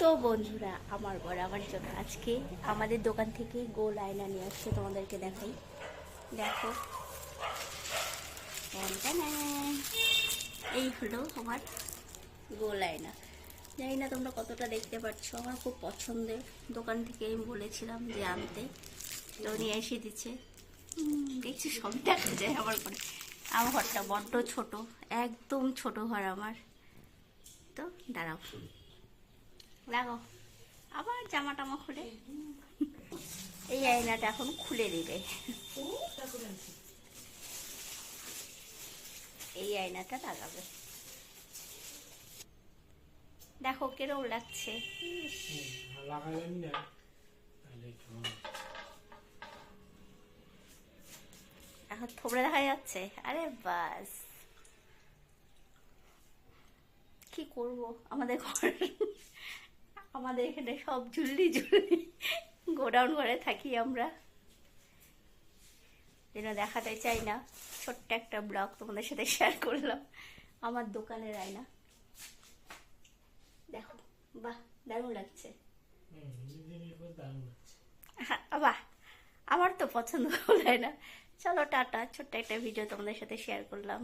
তো বন্ধুরা, আমার বর আমার জন্য আজকে আমাদের দোকান থেকে গোল আয়না নিয়ে আসছে, তোমাদেরকে দেখাই। দেখো। এই হলো আমার গোল আয়না। জানি না তোমরা কতটা দেখতে পাচ্ছ, আমার খুব পছন্দের দোকান থেকে আমি বলেছিলাম যে আনতে। তো নিয়ে এসে দিচ্ছে। দেখছি সব দেখা যায় আমার ঘরে আমার ঘরটা বড্ড ছোট, একদম ছোট ঘর আমার। তো দাঁড়াও। লাগো আবার জামা টামা খুলে। এই আয়নাটা এখন খুলে দিবে। এই আয়নাটা লাগাবে। দেখো কেরম লাগছে। এখন থোবড়ে দেখা যাচ্ছে। আরে বাস। কি করব আমাদের ঘর? আমাদের এখানে সব ঝুল্লি ঝুল্লি গোডাউন ঘরে থাকি আমরা। যেন দেখাতে চাই না ছোট্ট একটা ব্লগ তোমাদের সাথে শেয়ার করলাম। আমার দোকানের আয়না। দেখো বাহ দারুণ লাগছে। আছে হ্যাঁ, বাহ আমার তো পছন্দ হয় না। চলো টাটা ছোট্ট একটা ভিডিও তোমাদের সাথে শেয়ার করলাম।